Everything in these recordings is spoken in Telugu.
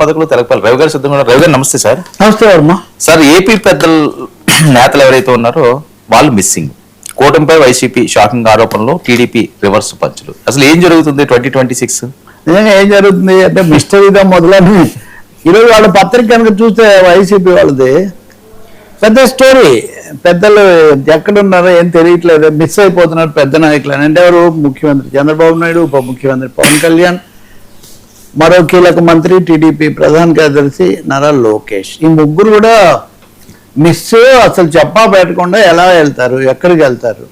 పథకంలో తెలపాలి రవి గారు సిద్ధంగా. రవి గారు నమస్తే సార్. నమస్తే వర్మ. సార్ ఏపీ పెద్దలు నేతలు ఎవరైతే ఉన్నారో వాళ్ళు మిస్సింగ్ కూటమిపై వైసీపీ షాకింగ్ ఆరోపణలు టీడీపీ రివర్స్ పంచులు. అసలు ఏం జరుగుతుంది ట్వంటీ ట్వంటీ సిక్స్ నిజంగా ఏం జరుగుతుంది అంటే మిస్టరీగా మొదలని ఈరోజు వాళ్ళ పత్రిక కనుక చూస్తే వైసీపీ వాళ్ళది. పెద్ద స్టోరీ. పెద్దలు ఎక్కడున్నారో ఏం తెలియట్లేదు. మిస్ అయిపోతున్నారు పెద్ద నాయకులు అని అంటే ఎవరు? ముఖ్యమంత్రి చంద్రబాబు నాయుడు ఉప ముఖ్యమంత్రి పవన్ కళ్యాణ్. మరో కీలక మంత్రి టీడీపీ ప్రధాన కార్యదర్శి నారా లోకేష్. ఈ ముగ్గురు కూడా మిస్ అసలు చెప్పా పెట్టకుండా ఎలా వెళ్తారు ఎక్కడికి వెళ్తారు?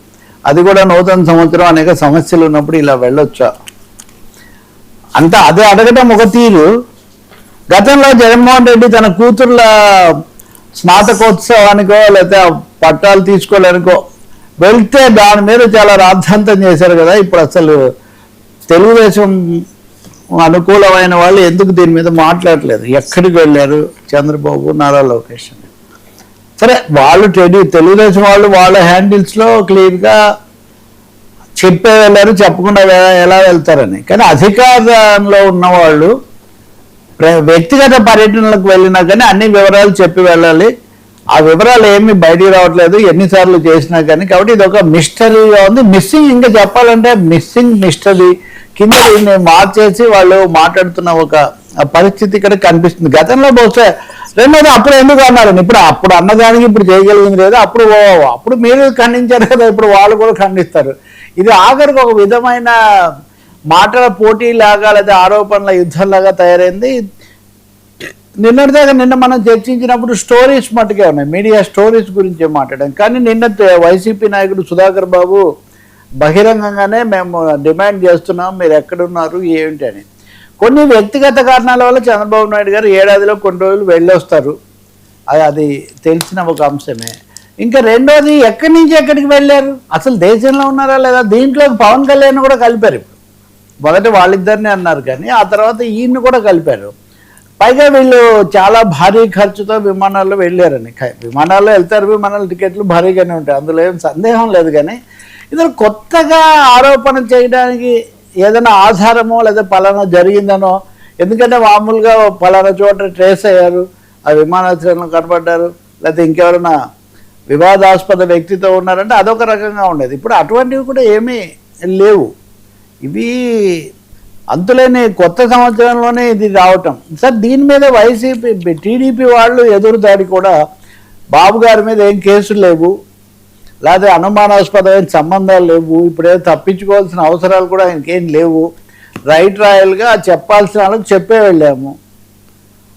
అది కూడా నూతన సంవత్సరం అనేక సమస్యలు ఉన్నప్పుడు ఇలా వెళ్ళొచ్చా? అంత అదే అడగటం ఒక తీరు. గతంలో జగన్మోహన్ రెడ్డి తన కూతుర్ల స్నాతకోత్సవానికో లేకపోతే పట్టాలు తీసుకోలేనికో వెళ్తే దాని మీద చాలా రాద్ధాంతం చేశారు కదా. ఇప్పుడు అసలు తెలుగుదేశం అనుకూలమైన వాళ్ళు ఎందుకు దీని మీద మాట్లాడలేదు? ఎక్కడికి వెళ్ళారు చంద్రబాబు నారా లోకేష్? సరే వాళ్ళు టెలి తెలుగుదేశం వాళ్ళు వాళ్ళ హ్యాండిల్స్లో క్లియర్గా చెప్పే వెళ్ళారు చెప్పకుండా ఎలా వెళ్తారని. కానీ అధికారంలో ఉన్నవాళ్ళు వ్యక్తిగత పర్యటనలకు వెళ్ళినా కానీ అన్ని వివరాలు చెప్పి వెళ్ళాలి. ఆ వివరాలు ఏమి బయటికి రావట్లేదు ఎన్నిసార్లు చేసినా కానీ. కాబట్టి ఇది ఒక మిస్టరీగా ఉంది. మిస్సింగ్ ఇంకా చెప్పాలంటే మిస్సింగ్ మిస్టరీ కింద దీన్ని మార్చేసి వాళ్ళు మాట్లాడుతున్న ఒక పరిస్థితి ఇక్కడ కనిపిస్తుంది. గతంలో బహుశా రెండోది అప్పుడు ఎందుకు అన్నారు? ఇప్పుడు అప్పుడు అన్నదానికి ఇప్పుడు చేయగలిగింది లేదు? అప్పుడు ఓ- అప్పుడు మీరు ఖండించారు కదా ఇప్పుడు వాళ్ళు కూడా ఖండిస్తారు. ఇది ఆఖరికి ఒక విధమైన మాటల పోటీ లాగా లేదా ఆరోపణల యుద్ధంలాగా తయారైంది. నిన్నటిదాకా నిన్న మనం చర్చించినప్పుడు స్టోరీస్ మట్టుకే ఉన్నాయి. మీడియా స్టోరీస్ గురించి మాట్లాడాం. కానీ నిన్న వైసీపీ నాయకుడు సుధాకర్ బాబు బహిరంగంగానే మేము డిమాండ్ చేస్తున్నాం మీరు ఎక్కడున్నారు ఏమిటి అని. కొన్ని వ్యక్తిగత కారణాల వల్ల చంద్రబాబు నాయుడు గారు ఏడాదిలో కొన్ని రోజులు వెళ్ళొస్తారు. అది అది తెలిసిన ఒక అంశమే. ఇంకా రెండోది ఎక్కడి నుంచి ఎక్కడికి వెళ్ళారు? అసలు దేశంలో ఉన్నారా లేదా? దీంట్లో పవన్ కళ్యాణ్ కూడా కలిపారు ఇప్పుడు. మొదట వాళ్ళిద్దరిని అన్నారు కానీ ఆ తర్వాత ఈయన్ని కూడా కలిపారు. పైగా వీళ్ళు చాలా భారీ ఖర్చుతో విమానాల్లో వెళ్ళారని. విమానాల్లో వెళ్తారు విమానాల టికెట్లు భారీగానే ఉంటాయి. అందులో ఏం సందేహం లేదు కానీ ఇందులో కొత్తగా ఆరోపణ చేయడానికి ఏదైనా ఆధారమో లేదా పలానా జరిగిందనో ఎందుకంటే మామూలుగా పలానా చోట ట్రేస్ అయ్యారు ఆ విమానాశ్రయంలో కనపడ్డారు లేకపోతే ఇంకెవరైనా వివాదాస్పద వ్యక్తితో ఉన్నారంటే అదొక రకంగా ఉండేది. ఇప్పుడు అటువంటివి కూడా ఏమీ లేవు. ఇవి అంతులేని కొత్త సంవత్సరంలోనే ఇది రావటం. సార్ దీని మీద వైసీపీ టీడీపీ వాళ్ళు ఎదురుదాడి కూడా బాబు గారి మీద ఏం కేసులు లేవు. లేకపోతే అనుమానాస్పదమైన సంబంధాలు లేవు. ఇప్పుడేదో తప్పించుకోవాల్సిన అవసరాలు కూడా ఆయనకేం లేవు. రైట్ రాయల్గా చెప్పాల్సిన వాళ్ళకి చెప్పే వెళ్ళాము.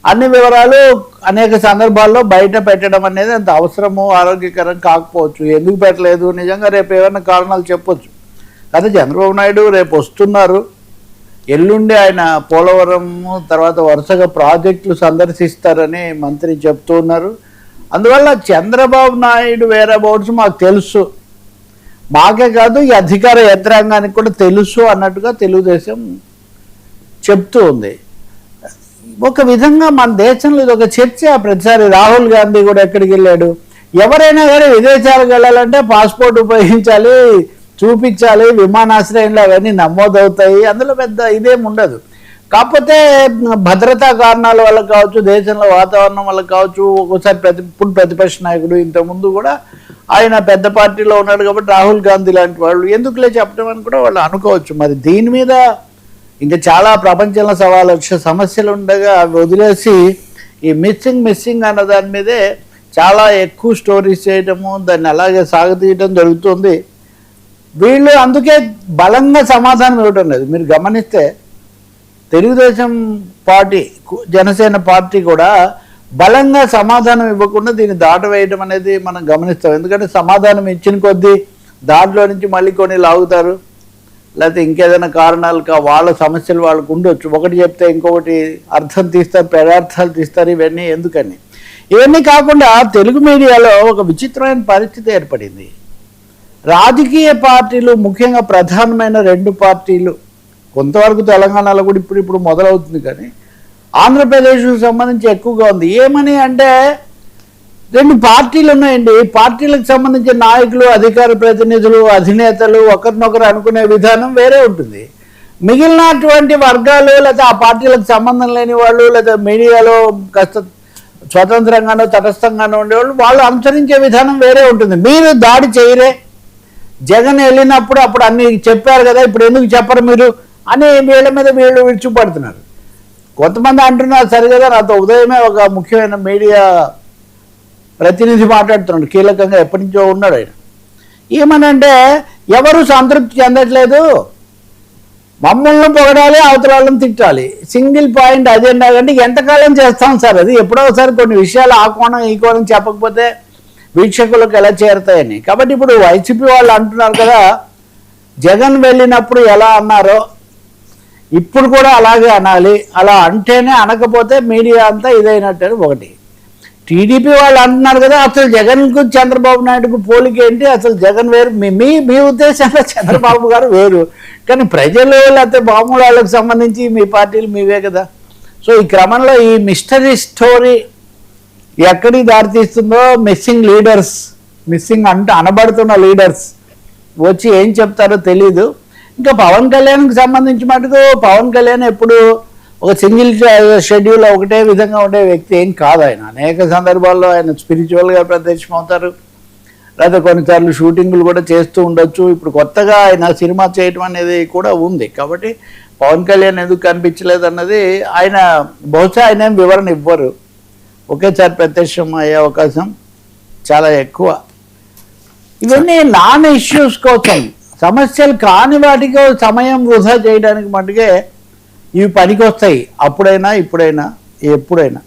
అన్ని వివరాలు అనేక సందర్భాల్లో బయట పెట్టడం అనేది అంత అవసరము ఆరోగ్యకరం కాకపోవచ్చు. ఎందుకు పెట్టలేదు? నిజంగా రేపు ఏమైనా కారణాలు చెప్పొచ్చు. కానీ చంద్రబాబు నాయుడు రేపు వస్తున్నారు. ఎల్లుండి ఆయన పోలవరం తర్వాత వరుసగా ప్రాజెక్టులు సందర్శిస్తారని మంత్రి చెప్తూ ఉన్నారు అందువల్ల చంద్రబాబు నాయుడు వేరే బోర్డ్స్ మాకు తెలుసు. మాకే కాదు ఈ అధికార యంత్రాంగానికి కూడా తెలుసు అన్నట్టుగా తెలుగుదేశం చెప్తూ ఉంది. ఒక విధంగా మన దేశంలో ఇది ఒక చర్చ. ప్రతిసారి రాహుల్ గాంధీ కూడా ఎక్కడికి వెళ్ళాడు? ఎవరైనా కానీ విదేశాలకు వెళ్ళాలంటే పాస్పోర్ట్ ఉపయోగించాలి చూపించాలి విమానాశ్రయంలో అవన్నీ నమోదవుతాయి. అందులో పెద్ద ఇదేం ఉండదు. కాకపోతే భద్రతా కారణాల వల్ల కావచ్చు దేశంలో వాతావరణం వల్ల కావచ్చు ఒక్కోసారి ప్రతి ఇప్పుడు ప్రతిపక్ష నాయకుడు ఇంతకుముందు కూడా ఆయన పెద్ద పార్టీలో ఉన్నాడు కాబట్టి రాహుల్ గాంధీ లాంటి వాళ్ళు ఎందుకులే చెప్పడం అని కూడా వాళ్ళు అనుకోవచ్చు. మరి దీని మీద ఇంకా చాలా ప్రపంచంలో సవాలు వచ్చే సమస్యలు ఉండగా అవి వదిలేసి ఈ మిస్సింగ్ మిస్సింగ్ అన్న దాని మీదే చాలా ఎక్కువ స్టోరీస్ చేయటము దాన్ని అలాగే సాగతీయటం జరుగుతుంది. వీళ్ళు అందుకే బలంగా సమాధానం ఇవ్వటం లేదు. మీరు గమనిస్తే తెలుగుదేశం పార్టీ జనసేన పార్టీ కూడా బలంగా సమాధానం ఇవ్వకుండా దీన్ని దాటవేయడం అనేది మనం గమనిస్తాం. ఎందుకంటే సమాధానం ఇచ్చిన కొద్దీ దాంట్లో నుంచి మళ్ళీ కొన్ని లాగుతారు. లేకపోతే ఇంకేదైనా కారణాలు కా వాళ్ళ సమస్యలు వాళ్ళకు ఉండొచ్చు. ఒకటి చెప్తే ఇంకొకటి అర్థం తీస్తారు పెదార్థాలు తీస్తారు ఇవన్నీ ఎందుకని? ఇవన్నీ కాకుండా తెలుగు మీడియాలో ఒక విచిత్రమైన పరిస్థితి ఏర్పడింది. రాజకీయ పార్టీలు ముఖ్యంగా ప్రధానమైన రెండు పార్టీలు కొంతవరకు తెలంగాణలో కూడా ఇప్పుడు ఇప్పుడు మొదలవుతుంది కానీ ఆంధ్రప్రదేశ్కు సంబంధించి ఎక్కువగా ఉంది. ఏమని అంటే రెండు పార్టీలు ఉన్నాయండి. పార్టీలకు సంబంధించిన నాయకులు అధికార ప్రతినిధులు అధినేతలు ఒకరినొకరు అనుకునే విధానం వేరే ఉంటుంది. మిగిలినటువంటి వర్గాలు లేదా ఆ పార్టీలకు సంబంధం లేని వాళ్ళు లేదా మీడియాలో కాస్త స్వతంత్రంగానో తటస్థంగానో ఉండేవాళ్ళు వాళ్ళు అనుసరించే విధానం వేరే ఉంటుంది. మీరు దాడి చేయరే. జగన్ వెళ్ళినప్పుడు అప్పుడు అన్ని చెప్పారు కదా ఇప్పుడు ఎందుకు చెప్పరు మీరు? అని వీళ్ళ మీద వీళ్ళు విడిచిపడుతున్నారు కొంతమంది అంటున్నారు సరే కదా నాతో ఉదయమే ఒక ముఖ్యమైన మీడియా ప్రతినిధి మాట్లాడుతున్నాడు కీలకంగా ఎప్పటి నుంచో ఉన్నాడు ఆయన. ఏమనంటే ఎవరు సంతృప్తి చెందట్లేదు. మమ్మల్ని పొగడాలి అవతరాలను తిట్టాలి. సింగిల్ పాయింట్ అజెండా కంటే ఎంతకాలం చేస్తాం సార్ అది? ఎప్పుడో ఒకసారి కొన్ని విషయాలు ఆ కోణం ఈ కోణం చెప్పకపోతే వీక్షకులకు ఎలా చేరుతాయని. కాబట్టి ఇప్పుడు వైసీపీ వాళ్ళు అంటున్నారు కదా జగన్ వెళ్ళినప్పుడు ఎలా అన్నారో ఇప్పుడు కూడా అలాగే అనాలి. అలా అంటేనే అనకపోతే మీడియా అంతా ఇదైనట్టు ఒకటి. టీడీపీ వాళ్ళు అంటున్నారు కదా అసలు జగన్కు చంద్రబాబు నాయుడుకు పోలిక ఏంటి? అసలు జగన్ వేరు. మీ మీ ఉద్దేశంలో చంద్రబాబు గారు వేరు. కానీ ప్రజలు లేకపోతే మామూలు వాళ్ళకి సంబంధించి మీ పార్టీలు మీవే కదా. సో ఈ క్రమంలో ఈ మిస్టరీ స్టోరీ ఎక్కడికి దారితీస్తుందో మిస్సింగ్ లీడర్స్ మిస్సింగ్ అంటే అనబడుతున్న లీడర్స్ వచ్చి ఏం చెప్తారో తెలీదు. ఇంకా పవన్ కళ్యాణ్కి సంబంధించి మటుకు పవన్ కళ్యాణ్ ఎప్పుడు ఒక సింగిల్ షెడ్యూల్ ఒకటే విధంగా ఉండే వ్యక్తి ఏం కాదు ఆయన. అనేక సందర్భాల్లో ఆయన స్పిరిచువల్గా ప్రత్యక్షమవుతారు. లేదా కొన్నిసార్లు షూటింగ్లు కూడా చేస్తూ ఉండొచ్చు. ఇప్పుడు కొత్తగా ఆయన సినిమా చేయటం అనేది కూడా ఉంది. కాబట్టి పవన్ కళ్యాణ్ ఎందుకు కనిపించలేదు అన్నది ఆయన బహుశా ఆయన వివరణ ఇవ్వరు. ఒకేసారి ప్రత్యక్షం అయ్యే అవకాశం చాలా ఎక్కువ. ఇవన్నీ నాన్ ఇష్యూస్ కోసం సమస్యలు కాని వాటికి సమయం వృధా చేయడానికి మటుకే ఇవి పనికొస్తాయి. అప్పుడైనా ఇప్పుడైనా ఎప్పుడైనా.